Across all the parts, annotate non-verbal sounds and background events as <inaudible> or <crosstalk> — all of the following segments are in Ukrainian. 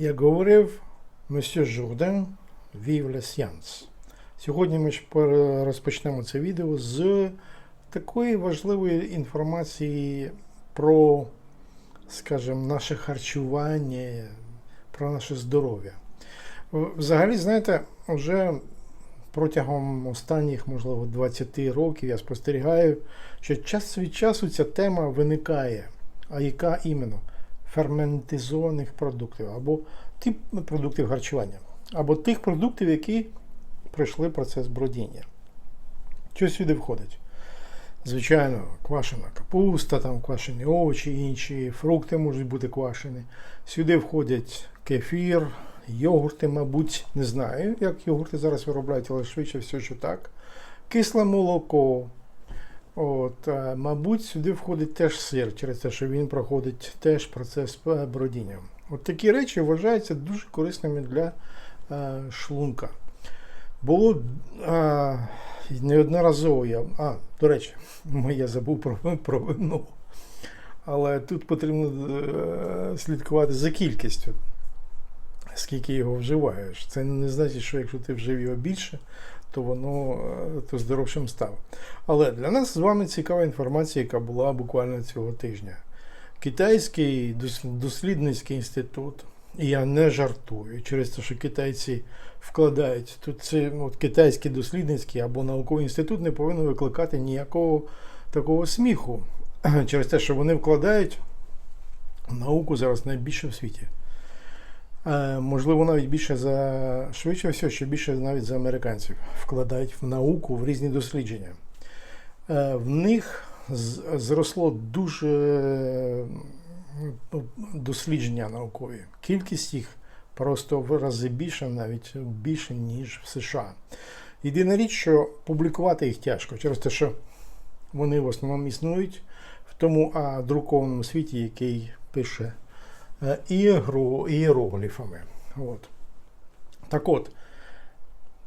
Як говорив месьє Журден, Vive la. Сьогодні ми ж розпочнемо це відео з такої важливої інформації про, скажімо, наше харчування, про наше здоров'я. Взагалі, знаєте, вже протягом останніх, можливо, 20 років я спостерігаю, що час від часу ця тема виникає. А яка іменно? Ферментизованих продуктів або тип продуктів харчування, або тих продуктів, які пройшли процес бродіння. Що сюди входить? Звичайно, квашена капуста, там квашені овочі, інші, фрукти можуть бути квашені. Сюди входять кефір, йогурти, мабуть, не знаю, як йогурти зараз виробляють, але швидше все, що так. Кисле молоко. От, е, мабуть, сюди входить теж сир, через те, що він проходить теж процес е, бродіння. От такі речі вважаються дуже корисними для е, шлунка. Було е, неодноразово я. А, до речі, <laughs> я забув про, про вино. Але тут потрібно е, слідкувати за кількістю, скільки його вживаєш. Це не значить, що якщо ти вжив його більше, то воно е, то здоровшим став. Але для нас з вами цікава інформація, яка була буквально цього тижня. Китайський дослідницький інститут, і я не жартую через те, що китайці вкладають. Тут це ну, от, китайський дослідницький або науковий інститут не повинен викликати ніякого такого сміху <clears throat> через те, що вони вкладають науку зараз найбільше в світі. Е, можливо, навіть більше за швидше все, що більше навіть за американців вкладають в науку в різні дослідження. Е, в них зросло дуже ну, дослідження наукові. Кількість їх просто в рази більше, навіть більше, ніж в США. Єдина річ, що публікувати їх тяжко, через те, що вони в основному існують в тому а, друкованому світі, який пише е, ієгру- ієрогліфами. От. Так от,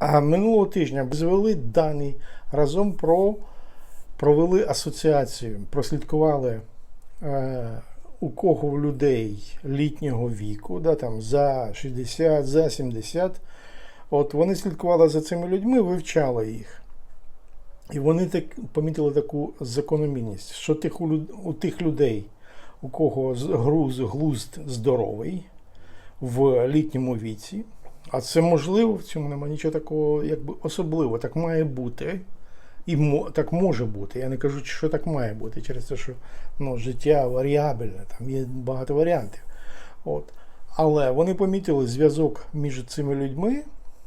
минулого тижня звели дані разом про провели асоціацію, прослідкували е, у кого в людей літнього віку, да, там, за 60, за 70. От вони слідкували за цими людьми, вивчали їх. І вони так помітили таку закономірність, що тих, у тих людей, у кого груз, глузд здоровий в літньому віці, а це можливо, в цьому немає нічого такого, якби особливо, так має бути. І так може бути. Я не кажу, що так має бути, через те, що ну, життя варіабельне, там є багато варіантів. От. Але вони помітили зв'язок між цими людьми,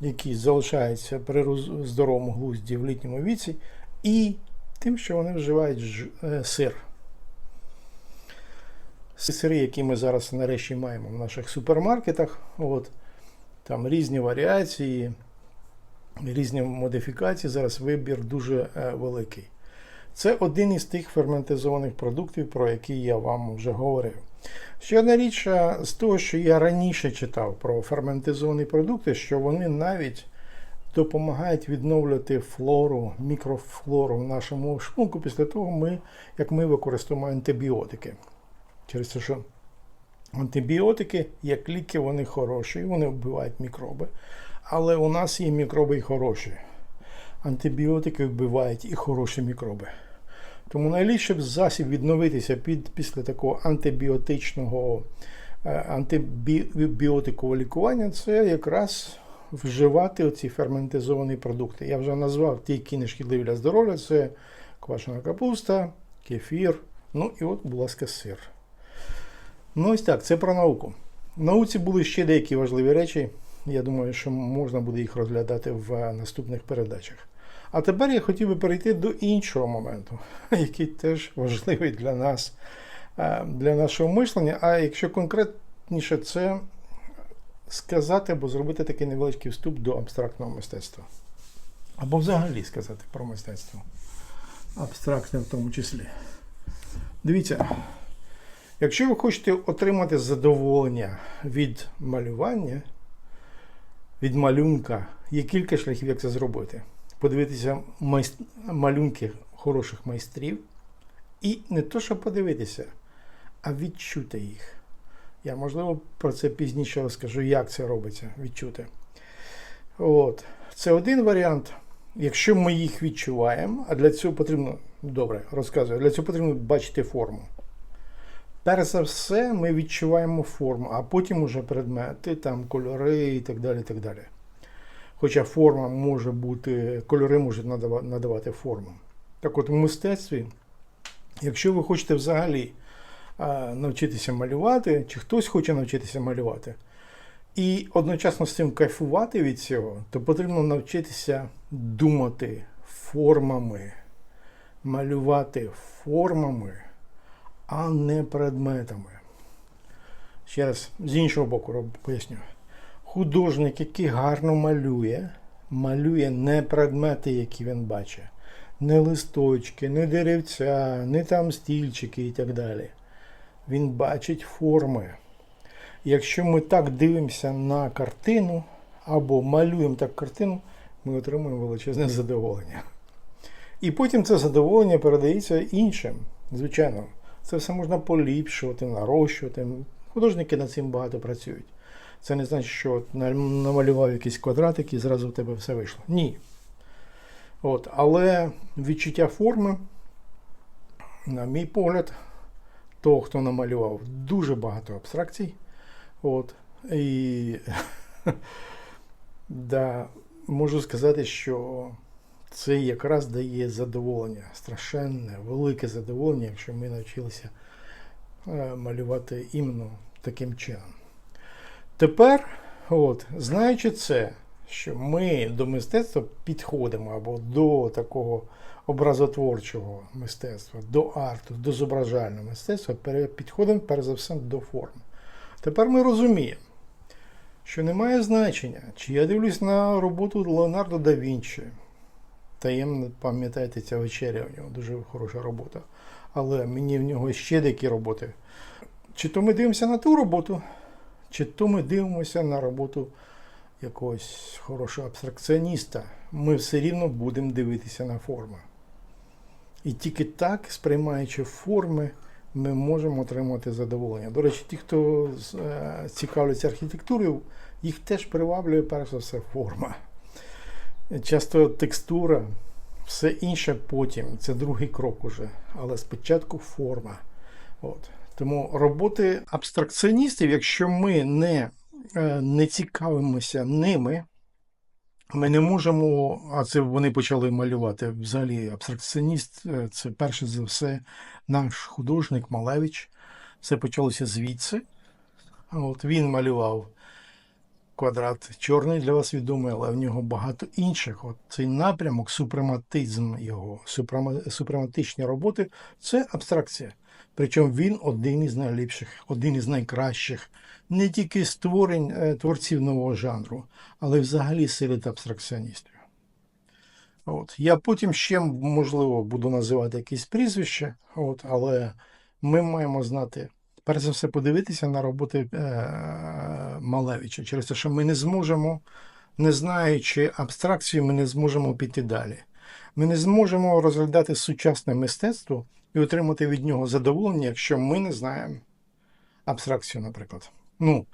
які залишаються при здоровому глузді в літньому віці, і тим, що вони вживають е, сир. Сири, які ми зараз нарешті маємо в наших супермаркетах, от, там різні варіації, різні модифікації, зараз вибір дуже е, великий. Це один із тих ферментизованих продуктів, про які я вам вже говорив. Ще одна річ з того, що я раніше читав про ферментизовані продукти, що вони навіть допомагають відновлювати флору, мікрофлору в нашому шлунку після того, ми, як ми використовуємо антибіотики. Через те, що антибіотики, як ліки, вони хороші, вони вбивають мікроби. Але у нас є мікроби і хороші. Антибіотики вбивають і хороші мікроби. Тому найліпший засіб відновитися під, після такого антибіотичного е, антибіотикового лікування це якраз вживати оці ферментизовані продукти. Я вже назвав ті, які не шкідливі для здоров'я: це квашена капуста, кефір, ну і от, будь ласка, сир. Ну ось так, це про науку. В науці були ще деякі важливі речі. Я думаю, що можна буде їх розглядати в наступних передачах. А тепер я хотів би перейти до іншого моменту, <laughs> який теж важливий для нас, е, для нашого мислення. А якщо конкретніше, це сказати або зробити такий невеличкий вступ до абстрактного мистецтва. Або взагалі сказати про мистецтво. Абстрактне в тому числі. Дивіться, якщо ви хочете отримати задоволення від малювання, від малюнка, є кілька шляхів, як це зробити. Подивитися майст... малюнки хороших майстрів. І не то, що подивитися, а відчути їх. Я, можливо, про це пізніше розкажу, як це робиться, відчути. От. Це один варіант. Якщо ми їх відчуваємо, а для цього потрібно, добре, розказую, для цього потрібно бачити форму. Перш за все, ми відчуваємо форму, а потім уже предмети, там, кольори і так далі. так далі. Хоча форма може бути, кольори можуть надава- надавати форму. Так от, в мистецтві, якщо ви хочете взагалі навчитися малювати, чи хтось хоче навчитися малювати, і одночасно з цим кайфувати від цього, то потрібно навчитися думати формами, малювати формами, а не предметами. Ще раз, з іншого боку поясню. Художник, який гарно малює, малює не предмети, які він бачить, не листочки, не деревця, не там стільчики і так далі. Він бачить форми. Якщо ми так дивимося на картину або малюємо так картину, ми отримуємо величезне задоволення. І потім це задоволення передається іншим. Звичайно, це все можна поліпшувати, нарощувати. Художники над цим багато працюють. Це не значить, що намалював якийсь квадратик і зразу в тебе все вийшло. Ні. От, але відчуття форми, на мій погляд, того, хто намалював дуже багато абстракцій. От, і <laughs> да, можу сказати, що це якраз дає задоволення, страшенне, велике задоволення, якщо ми навчилися е, малювати іменно таким чином. Тепер, от, знаючи це, що ми до мистецтва підходимо або до такого образотворчого мистецтва, до арту, до зображального мистецтва, підходимо перш за все до форм. Тепер ми розуміємо, що немає значення, чи я дивлюсь на роботу Леонардо да Вінчі. Таємно пам'ятаєте, ця вечеря у нього дуже хороша робота. Але мені в нього ще деякі роботи. Чи то ми дивимося на ту роботу, чи то ми дивимося на роботу якогось хорошого абстракціоніста. Ми все рівно будемо дивитися на форми. І тільки так, сприймаючи форми, ми можемо отримати задоволення. До речі, ті, хто е, цікавляться архітектурою, їх теж приваблює перш за все форма. Часто текстура, все інше потім, це другий крок уже, але спочатку форма. От. Тому роботи абстракціоністів, якщо ми не, е, не цікавимося ними, ми не можемо, а це вони почали малювати. Взагалі, абстракціоніст е, це перше за все наш художник Малевич. Все почалося звідси. От він малював квадрат чорний для вас відомий, але в нього багато інших. От цей напрямок, супрематизм його, супрематичні роботи це абстракція. Причому він один із найліпших, один із найкращих, не тільки створень е, творців нового жанру, але взагалі серед абстракціоністів. От. Я потім ще, можливо, буду називати якісь прізвища, от, але ми маємо знати, перш за все, подивитися на роботи е, Малевича, через те, що ми не зможемо, не знаючи абстракцію, ми не зможемо піти далі. Ми не зможемо розглядати сучасне мистецтво і отримати від нього задоволення, якщо ми не знаємо абстракцію, наприклад. Ну,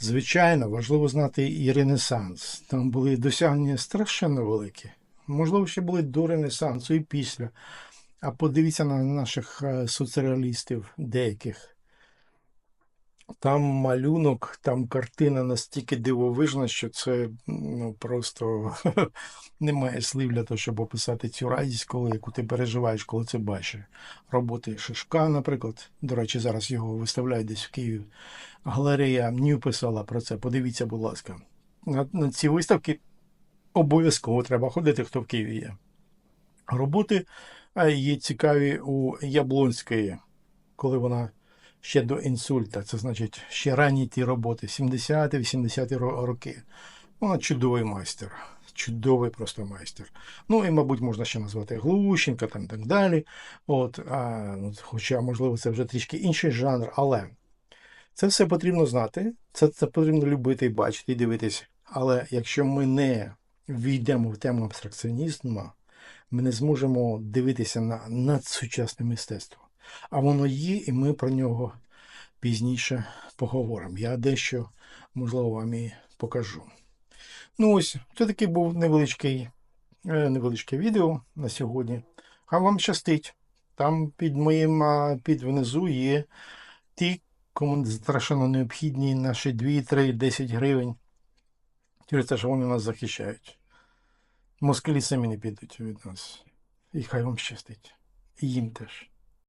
звичайно, важливо знати і Ренесанс. Там були досягнення страшенно великі. Можливо, ще були до Ренесансу і після. А подивіться на наших е, соцреалістів деяких. Там малюнок, там картина настільки дивовижна, що це ну, просто <laughs> немає слів для того, щоб описати цю радість, коли, яку ти переживаєш, коли це бачиш. Роботи Шишка, наприклад. До речі, зараз його виставляють десь в Києві. Галерея Нью писала про це. Подивіться, будь ласка. На, на ці виставки обов'язково треба ходити, хто в Києві є. Роботи є цікаві у Яблонської, коли вона ще до інсульта, це значить ще ранні ті роботи, 70-80-ті роки. Вона чудовий майстер, чудовий просто майстер. Ну і, мабуть, можна ще назвати Глущенка там так далі. От, а, ну, хоча, можливо, це вже трішки інший жанр, але це все потрібно знати, це, це потрібно любити бачити, і дивитись. Але якщо ми не війдемо в тему абстракціонізму, ми не зможемо дивитися на надсучасне мистецтво. А воно є, і ми про нього пізніше поговоримо. Я дещо, можливо, вам і покажу. Ну ось, це такий був невеличкий, е, невеличке відео на сьогодні. Хай вам щастить. Там під моїм під внизу є ті, кому страшенно необхідні наші 2, 3, 10 гривень. Через те, що вони нас захищають. Москалі самі не підуть від нас. І хай вам щастить. І їм теж.